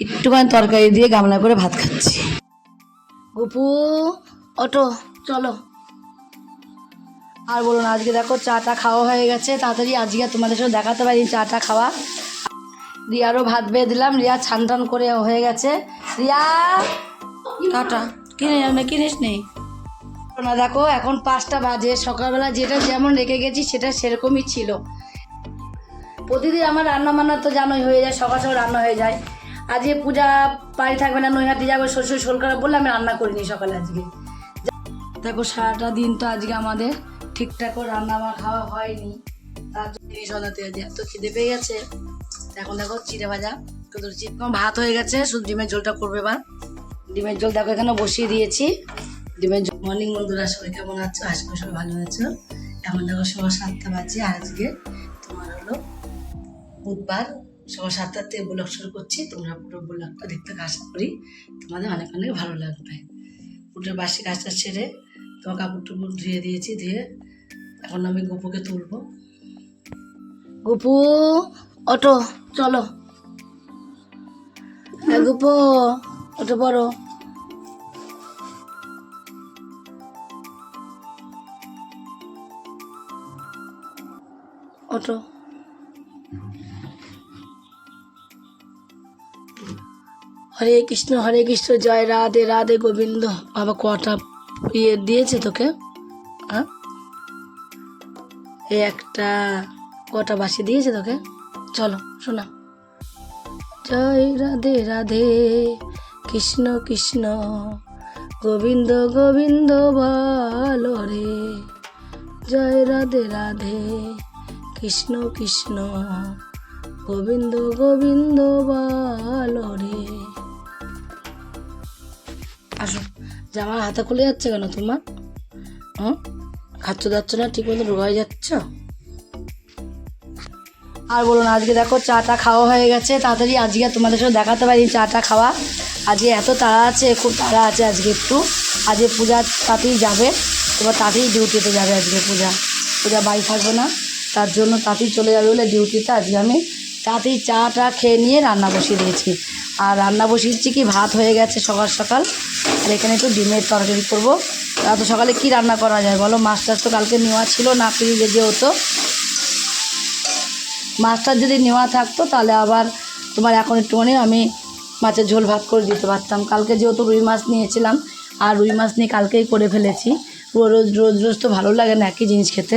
একটুখানি তরকারি দিয়ে গামলা করে ভাত খাচ্ছি। গুপু অটো চলো। আর বলুন আজকে দেখো চাটা খাওয়া হয়ে গেছে তাড়াতাড়ি আজকে আর তোমাদের সাথে দেখাতে পারি চাটা খাওয়া। রিয়ারও ভাত বেয়ে দিলাম রিয়া ছান টান করে হয়ে গেছে। রিয়া! টাটা। কিনে কিনিস নেই? না দেখো এখন পাঁচটা বাজে। সকালবেলা যেটা যেমন রেখে গেছি সেটা সেরকমই ছিল। প্রতিদিন আমার রান্না বান্না তো জানোই হয়ে যায় সকাল সকাল রান্না হয়ে যায়। আজকে পূজা বাড়ি থাকবে না, নৈহাটি যাবে, শ্বশুর শোল করা বললে আমি রান্না করিনি সকালে আজকে। দেখো, সারাটা দিন তো আজকে আমাদের ঠিকঠাক রান্না আমার খাওয়া হয়নি। তার জন্য জিনিস আছে এত খিদে পেয়ে গেছে। এখন দেখো, চিড়ে ভাজা চিট ভাত হয়ে গেছে, শুধু ডিমের ঝোলটা করবে এবার। ডিমের ঝোল দেখো, এখানে বসিয়ে দিয়েছি। ডিমের ঝোল। মর্নিং বন্ধুরা, সবাই কেমন আছো? আশা করি সবাই ভালো আছো। এখন দেখো সবার সাতটা বাজে আজকে তোমার হলো বুধবার। সকাল সাতটার থেকে ব্লগ শুরু করছি। তোমরা পুরো ব্লগটা দেখতে আশা করি তোমাদের অনেক অনেক ভালো লাগবে। পুরো বাসি কাজটা ছেড়ে তোমার কাপড় টুপুর ধুয়ে দিয়েছি, ধুয়ে এখন আমি গপুকে তুলবো। গপু অটো চলো। গপু অটো বড় অটো হরে কৃষ্ণ হরে কৃষ্ণ, জয় রাধে রাধে গোবিন্দ। বাবা কটা ইয়ে দিয়েছে তোকে? হ্যাঁ এই একটা কটা বাসি দিয়েছে তোকে? চলো, শোনা। জয় রাধে রাধে কৃষ্ণ কৃষ্ণ, গোবিন্দ গোবিন্দ বলো রে। জয় রাধে রাধে কৃষ্ণ কৃষ্ণ, গোবিন্দ গোবিন্দ বলো রে। জামা হাতে খুলে যাচ্ছে কেন তোমার? হুম? খাচ্ছ যাচ্ছ না, ঠিক মতো রোগাই যাচ্ছ? আর বলুন আজকে দেখো চাটা খাওয়া হয়ে গেছে, তাড়াতাড়ি আজকে তোমাদের সাথে দেখাতে পারি চাটা খাওয়া। আজকে এত তাড়া আছে, খুব তাড়া আছে আজকে একটু। আজকে পূজা তাতেই যাবে, তোমার তাতেই ডিউটিতে যাবে আজকে পূজা। পূজা বাড়ি থাকবে না, তার জন্য তাতেই চলে যাবে বলে ডিউটিতে আজকে আমি তাতেই চাটা খেয়ে নিয়ে রান্না বসিয়ে দিয়েছি। আর রান্না বসিয়েছি কি? ভাত হয়ে গেছে সকাল সকাল। আর এখানে একটু ডিমের তরকারি করব। এত সকালে কি রান্না করা যায় বলো? মাছটা তো কালকে নেওয়া ছিল না ফ্রিজে যে হতো মাছটা যদি নেওয়া থাকতো তাহলে আবার তোমার এখন একটুখানি আমি মাছের ঝোল ভাত করে দিতে পারতাম। কালকে যেহেতু রুই মাছ নিয়েছিলাম, আর রুই মাছ নিয়ে কালকেই করে ফেলেছি। রোজ রোজ রোজ তো ভালো লাগে না একই জিনিস খেতে।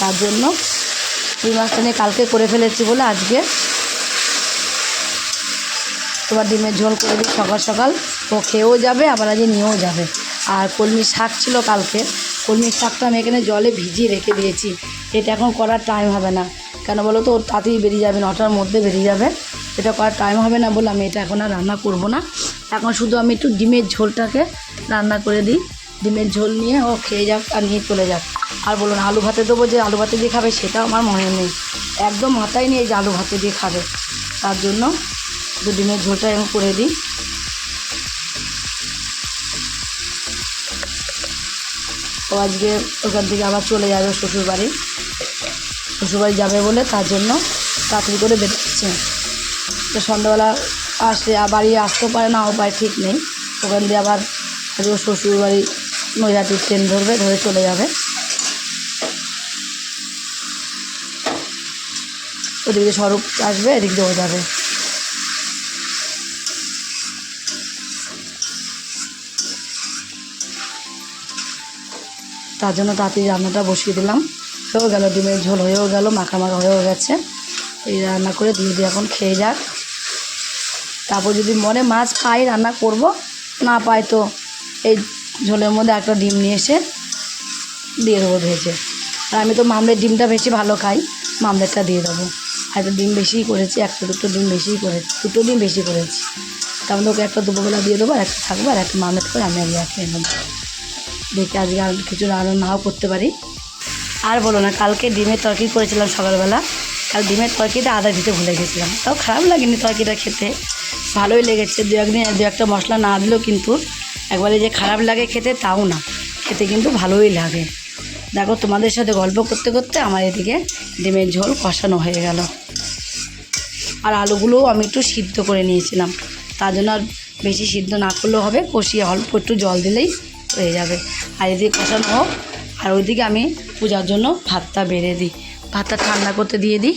তার জন্য রুই মাছটা নিয়ে কালকে করে ফেলেছি বলে আজকে। তোমার ডিমের ঝোল করে দিই সকাল সকাল। ও খেয়েও যাবে, আবার আজকে নিয়েও যাবে। আর কলমি শাক ছিল কালকে। কলমি শাকটা আমি এখানে জলে ভিজিয়ে রেখে দিয়েছি। এটা এখন করার টাইম হবে না। কেন বলো তো? ওর তাড়াতাড়ি বেরিয়ে যাবে, নটার মধ্যে বেরিয়ে যাবে। এটা করার টাইম হবে না বলে আমি এটা এখন আর রান্না করব না। এখন শুধু আমি একটু ডিমের ঝোলটাকে রান্না করে দিই। ডিমের ঝোল নিয়ে ও খেয়ে যাক আর নিয়ে চলে যাক। আর বলুন আলু ভাতে দেবো যে আলু ভাতে দিয়ে খাবে সেটাও আমার মনে নেই। একদম মাথায় নেই যে আলু ভাতে দিয়ে খাবে। তার জন্য দু ডিমের ঝোলটা আমি করে দিই। ও আজকে ওখান থেকে আবার চলে যাবে শ্বশুরবাড়ি। শ্বশুরবাড়ি যাবে বলে তার জন্য তাড়াতাড়ি করে বেরোচ্ছে তো সন্ধ্যাবেলা আসলে বাড়ি আসতেও পারে না পারে ঠিক নেই। ওখান দিয়ে আবার শ্বশুরবাড়ি নৈহাটির ট্রেন ধরবে, ধরে চলে যাবে। ওদিক দিয়ে স্বরূপ আসবে, এদিক দিয়েও যাবে। তার জন্য তাড়াতাড়ি রান্নাটা বসিয়ে দিলাম। হয়েও গেল, ডিমের ঝোল হয়েও গেল মাখা মাখা হয়েও গেছে। এই রান্না করে দিয়ে দিয়ে এখন খেয়ে যাক। তারপর যদি মনে মাছ পাই রান্না করব, না পাই তো এই ঝোলের মধ্যে একটা ডিম নিয়ে এসে দিয়ে দেবো ভেজে। আর আমি তো মামলের ডিমটা বেশি ভালো খাই, মামলেরটা দিয়ে দেবো। হয়তো ডিম বেশিই করেছি, একটা দুটো ডিম বেশিই করেছি, দুটো ডিম বেশি করেছি। তার মধ্যে ওকে একটা দুপুরবেলা দিয়ে দেবো, আর একটা থাকব, আর একটা মামলেট করে আমি আগে খেয়ে নেব। দেখে আজকে আর কিছু রান্না নাও করতে পারি। আর বলো না, কালকে ডিমের তরকারি করেছিলাম সকালবেলা। কাল ডিমের তরকারিটা আদা দিতে ভুলে গেছিলাম। তাও খারাপ লাগেনি তরকারিটা খেতে। ভালোই লেগেছে, দু একদিন দু একটা মশলা না দিলেও কিন্তু একবারে যে খারাপ লাগে খেতে তাও না। খেতে কিন্তু ভালোই লাগে। দেখো তোমাদের সাথে গল্প করতে করতে আমার এদিকে ডিমের ঝোল কষানো হয়ে গেল। আর আলুগুলোও আমি একটু সিদ্ধ করে নিয়েছিলাম। তার জন্য আর বেশি সিদ্ধ না করলেও হবে, কষিয়ে অল্প একটু জল দিলেই হয়ে যাবে। আর এদিকে কষানো হোক, আর ওইদিকে আমি পূজার জন্য ভাতটা বেড়ে দিই। ভাতটা ঠান্ডা করতে দিয়ে দিই।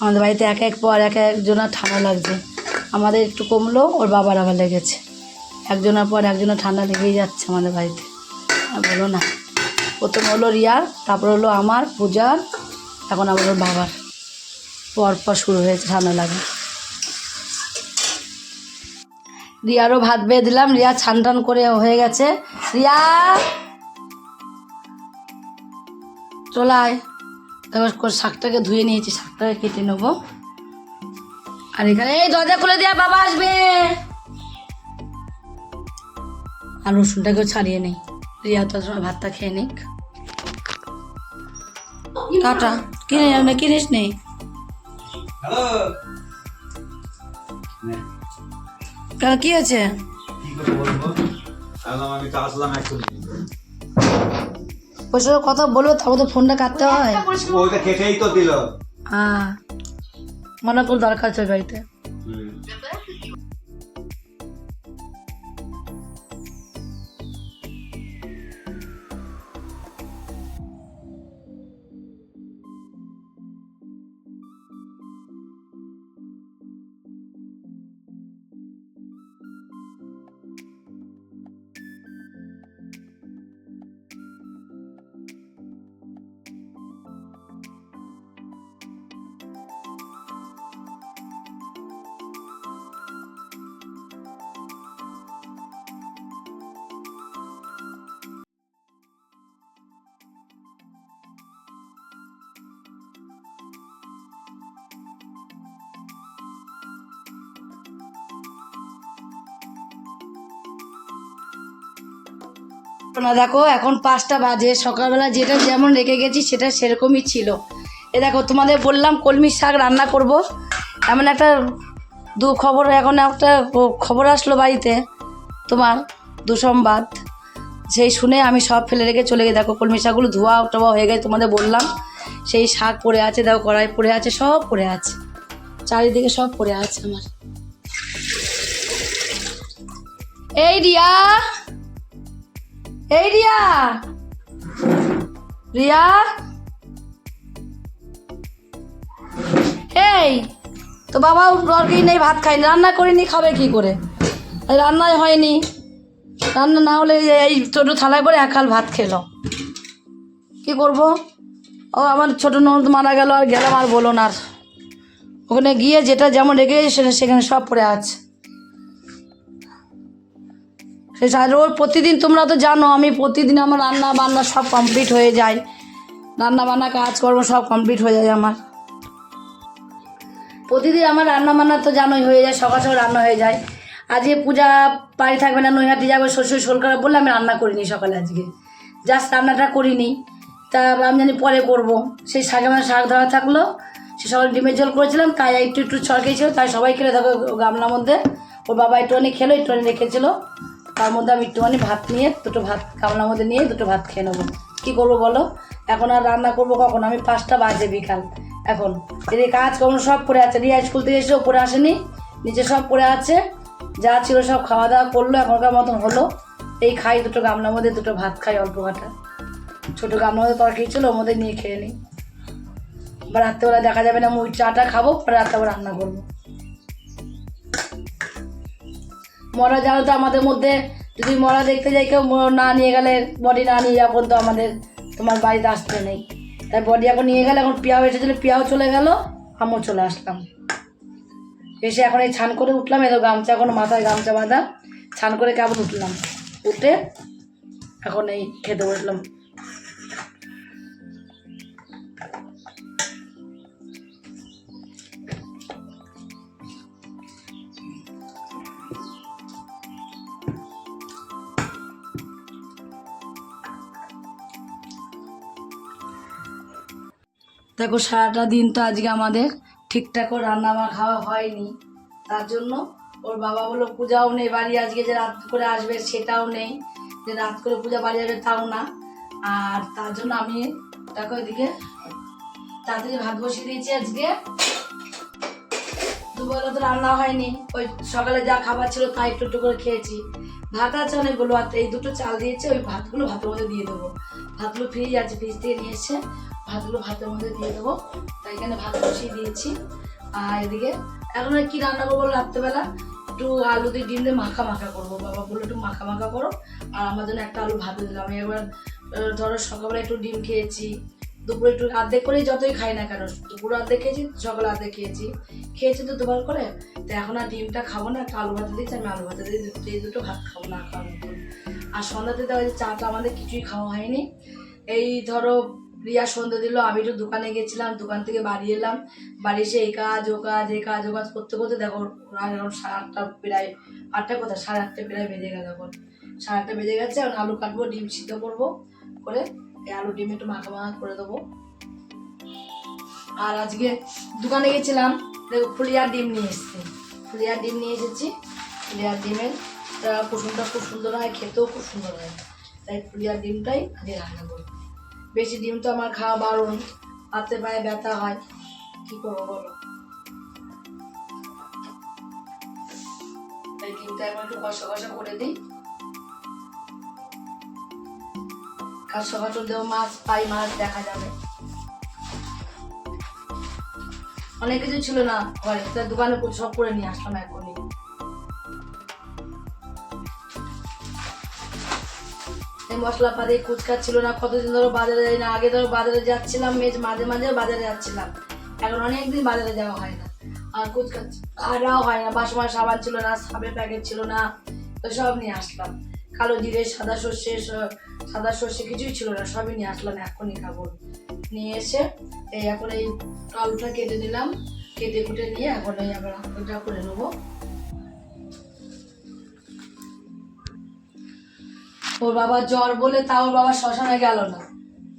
আমাদের বাড়িতে এক এক পর এক একজনের ঠান্ডা লাগছে। আমাদের একটু কমলো, ওর বাবার আবার লেগেছে। একজনের পর একজনের ঠান্ডা লেগেই যাচ্ছে আমাদের বাড়িতে। বলো না, প্রথম হলো রিয়ার তারপর হলো আমার, পূজার, এখন আবার ওর বাবার। পর পর শুরু হয়েছে ঠান্ডা লাগা। রিয়ারও ভাত বেয়ে দিলাম, রিয়া ছান টান করে হয়ে গেছে। রিয়া! চলায় তারপর শাকটাকে ধুয়ে নিয়েছি, শাকটাকে কেটে নেব। আর এখানে এই দরজা খুলে দেয়া বাবা আসবে। আর রসুনটাকেও ছাড়িয়ে নেই। রিয়া তো ভাতটা খেয়ে নিক। টাটা। কিনে যাও কিনিস নেই? কেন কি আছে? সাথে কথা বলব তারপর তো ফোনটা কাটতে হয়। ওইটা কেটেই তো দিল। হ্যাঁ মনে করো দরকার আছে বাড়িতে না, দেখো, এখন পাঁচটা বাজে। সকালবেলা যেটা যেমন রেখে গেছি, সেটা সেরকমই ছিল। এ দেখো, তোমাদের বললাম কলমি শাক রান্না করব। এমন একটা দু খবর, এখন একটা খবর আসলো বাড়িতে তোমার, দুসংবাদ। সেই শুনে আমি সব ফেলে রেখে চলে গিয়ে দেখো, কলমি শাকগুলো ধোয়া টোয়া হয়ে গেছে তোমাদের বললাম। সেই শাক পড়ে আছে, দেখো, কড়াই পড়ে আছে, সব পড়ে আছে। চারিদিকে সব পড়ে আছে আমার। এই রিয়া! এই রিয়া। রিয়া? এই, তো বাবা দরকারই নেই, ভাত খাইনি রান্না করিনি, খাবে কি করে? রান্নাই হয়নি। রান্না না হলে এই ছোটো থালায় করে একাল ভাত খেলো। কি করব? ও, আমার ছোটো ননদ মারা গেল, আর গেলাম আর বলো না আর। ওখানে গিয়ে যেটা যেমন রেখে সেখানে সব পড়ে আছে। সে ওর প্রতিদিন, তোমরা তো জানো, আমি প্রতিদিন আমার রান্না বান্না সব কমপ্লিট হয়ে যায়। রান্না বান্না, কাজকর্ম সব কমপ্লিট হয়ে যায় আমার। প্রতিদিন আমার রান্না বান্না তো জানোই, হয়ে যায়, সকাল সকাল রান্না হয়ে যায়। আজকে পূজা বাড়ি থাকবে না, নৈহাটি যাবে, শ্বশুর শোল করা বললে আমি রান্না করিনি সকালে আজকে। জাস্ট রান্নাটা করিনি। তা আমি জানি পরে করব। সেই শাকে মানে শাক ধরা থাকল, সে সকাল ডিমের ঝোল করেছিলাম, তাই একটু একটু ছড়কেছিল তাই সবাই খেলে। দেখো, গামলার মধ্যে, ওর বাবা একটুখানি খেলো, একটুখানি রেখেছিলো। তার মধ্যে আমি একটুখানি ভাত নিয়ে, দুটো ভাত গামলার মধ্যে নিয়ে দুটো ভাত খেয়ে নেব। কী করব বলো? এখন আর রান্না করব কখন? আমি পাঁচটা বাজে বিকাল। এখন এদিকে কাজ কখন সব পড়ে আছে, রিয়া স্কুল থেকে এসে পড়ে আসেনি, নিচে সব পড়ে আছে, যা ছিল সব খাওয়া দাওয়া করল, এখনকার মতন হলো। এই খাই দুটো গামলার মধ্যে, দুটো ভাত খাই অল্প কাটা ছোটো গামলার মধ্যে তরকারি ছিল, ওর মধ্যে নিয়ে খেয়ে নিই বা রাত্রেবেলা দেখা যাবে না মুই চাটা খাব রাত্রেবেলা রান্না করব। মরা জানো তো আমাদের মধ্যে? যদি মরা দেখতে যাই কেউ না নিয়ে গেলে বডি না নিয়ে যাব তো আমাদের, তোমার বাড়িতে আসতে নেই। তাই বডি এখন নিয়ে গেলে, এখন পিয়াও এসেছিল পিয়াও চলে গেল, আমিও চলে আসলাম। এসে এখন এই ছান করে উঠলাম এত গামছা এখন মাথায় গামছা বাঁধা, ছান করে কেমন উঠলাম? উঠে এখন এই খেতে বসলাম। দেখো, সারাটা দিন তো আজকে আমাদের ঠিকঠাক রান্না বা খাওয়া হয়নি। তার জন্য ওর বাবা বলল, পূজাও নেই বাড়ি, আজকে যে রাত করে আসবে সেটাও নেই। যে রাত করে পূজা বাড়ি যাবে তাও না। আর তার জন্য আমি দেখো এদিকে তাড়াতাড়ি ভাত বসিয়ে দিয়েছি আজকে। দুবেলা তো রান্না হয়নি, ওই সকালে যা খাবার ছিল তাই একটু একটু করে খেয়েছি। ভাত আছে অনেকগুলো, আর এই দুটো চাল দিয়েছে, ওই ভাতগুলো ভাতের মধ্যে দিয়ে দেবো। ভাতগুলো ফ্রিজ আছে, ফ্রিজ থেকে নিয়ে এসে ভাতগুলো ভাতের মধ্যে দিয়ে দেবো। তাই এখানে ভাত বসিয়ে দিয়েছি। আর এদিকে, এখন আর কি রান্না করব রাত্রেবেলা? একটু আলু দিয়ে ডিম দিয়ে মাখা মাখা করব। বাবা বলল একটু মাখা মাখা করো। আর আমার জন্য একটা আলু ভাতে দিলাম। এবার ধরো সকালবেলা একটু ডিম খেয়েছি, দুপুরে একটু আর্ধেক করেই যতই খাই না কেন, দুপুরে অর্ধেক খেয়েছি, সকালে অর্ধেক খেয়েছি। খেয়েছি তো দুবার করে। তো এখন আর ডিমটা খাব না, একটা আলু ভাতে দিয়েছি, আমি আলু ভাতে দিয়ে এই দুটো ভাত খাব না খাওয়ার মতন। আর সন্ধ্যাতে দেওয়া যে চাটা আমাদের কিছুই খাওয়া হয়নি। এই ধরো রিয়া সন্ধ্যে দিল, আমি একটু দোকানে গেছিলাম, দোকান থেকে বাড়ি এলাম। বাড়ি এসে এই কাজ, ও কাজ, এই কাজ, ও কাজ করতে করতে দেখো এখন সাড়ে আটটা, প্রায় আটটা কোথায়? সাড়ে আটটা প্রায় বেজে গেল এখন। সাড়ে আটটা বেজে গেছে, এখন আলু কাটবো, ডিম সিদ্ধ করব, করে এই আলু ডিম একটু মাখা মাখা করে দেবো। আর আজকে দোকানে গেছিলাম, দেখো ফুলিয়ার ডিম নিয়ে এসেছি। ফুলিয়ার ডিম নিয়ে এসেছি ফুলিয়ার ডিমের কুসুমটা খুব সুন্দর হয়, খেতেও খুব সুন্দর হয়। তাই ফুলিয়ার ডিমটাই আজকে রান্না করব। বেশি ডিম তো আমার খাওয়া বারণ। হাতে পায়ে ব্যথা হয়। কি করব বলো? ডিমটা একবার একটু কষা কষা করে দিই। কাল সকাল দেবো মাছ, পাই মাছ দেখা যাবে। অনেক কিছু ছিল না। ঘরে। দোকানে সব করে নিয়ে আসলাম এখনই। মশলাপাতি কুচকা ছিল না, কতদিন ধরো বাজারে যাই না, আগে ধরো বাজারে যাচ্ছিলাম বেশ মাঝে মাঝে বাজারে যাচ্ছিলাম। এখন অনেকদিন বাজারে যাওয়া হয় না, আর কুচকা আটাও হয় না বাসময় সাবান ছিল না সাবের প্যাকেট ছিল না, তো সব নিয়ে আসলাম। কালো জিরে, সাদা সর্ষে সাদা সর্ষে কিছুই ছিল না, সবই নিয়ে আসলাম, এখনই খাব। নিয়ে এসে এই এখন এই টলটা কেটে নিলাম, কেটে কুটে নিয়ে এখন এই আবার আলুটা করে নেব। ওর বাবা জ্বর বলে তা ওর বাবা শ্মশানে গেল না।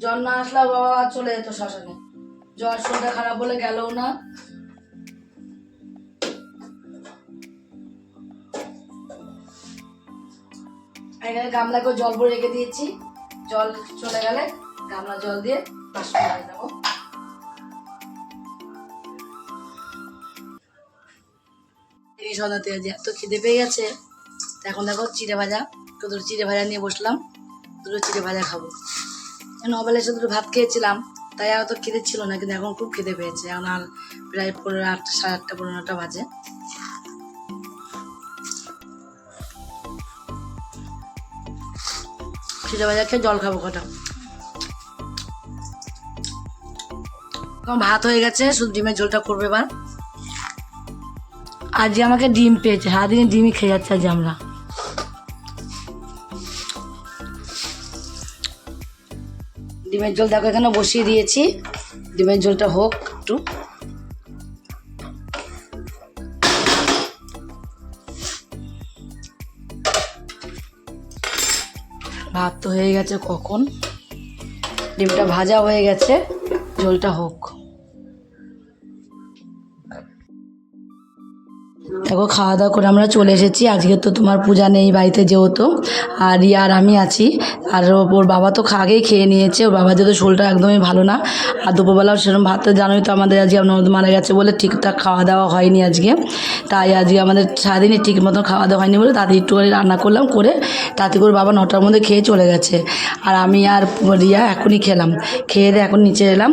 জ্বর না আসলে ওর বাবা চলে যেত শ্মশানে। জ্বর শরীরটা খারাপ বলে গেলও না। এখানে গামলাকেও জল ভরে রেখে দিয়েছি। জল চলে গেলে গামলা জল দিয়ে বাসন ধুয়ে দেবো আজ এত খিদে পেয়ে গেছে। এখন দেখো চিড়ে ভাজা। তো চিড়ে ভাজা নিয়ে বসলাম দুটো চিড়ে ভাজা খাব। নবেলা এসে দুটো ভাত খেয়েছিলাম, তাই আর তো খিদে ছিল না, কিন্তু এখন খুব খেতে পেয়েছে। এখন আর প্রায় পনেরো আটটা, সাড়ে আটটা, পনেরোটা বাজে। চিড়ে ভাজা খেয়ে জল খাব কটা। ভাত হয়ে গেছে, শুধু ডিমের ঝোলটা করবে এবার। আজকে আমাকে ডিম পেয়েছে, সারাদিন ডিমই খেয়ে যাচ্ছে আজ আমরা। ডিমের জল দেখো এখানে বসিয়ে দিয়েছি। ডিমের ঝোলটা হোক একটু। ভাত তো হয়ে গেছে কখন? ডিমটা ভাজা হয়ে গেছে, ঝোলটা হোক। দেখো খাওয়া দাওয়া করে আমরা চলে এসেছি। আজকে তো তোমার পূজা নেই বাড়িতে যেহেতু। আর রিয়া আর আমি আছি। আর ওর বাবা তো আগেই খেয়ে নিয়েছে। ওর বাবা যেহেতু শরীরটা একদমই ভালো না। আর দুপুরবেলাও সেরকম ভাত জানোই তো আমাদের আজকে ননদ মারা গেছে বলে ঠিকঠাক খাওয়া দাওয়া হয়নি আজকে। তাই আজকে আমাদের সারাদিনই ঠিক মতন খাওয়া দাওয়া হয়নি বলে তাদের একটু করে রান্না করলাম করে তাতে করে বাবা নটার মধ্যে খেয়ে চলে গেছে। আর আমি আর রিয়া এখনই খেলাম। খেয়ে দিয়ে এখন নিচে এলাম।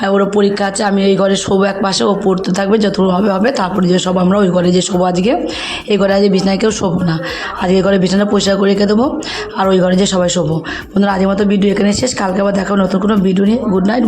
আর ওর পরীক্ষা আছে, আমি ওই ঘরে শোবো এক পাশে ও পড়তে থাকবে, যতটুকু হবে হবে, তারপরে যে সব আমরা ওই ঘরে যে শোবো আজকে। এই ঘরে আজকে বিছনায় কেউ শোবো না। আজকে ঘরে বিছানা পরিষ্কার করে রেখে দেবো, আর ওই ঘরে যে সবাই শোবো। বন্ধুরা, আজকের মতো ভিডিও এখানে শেষ। কালকে আবার দেখাবো নতুন কোনো ভিডিও নিয়ে। Good night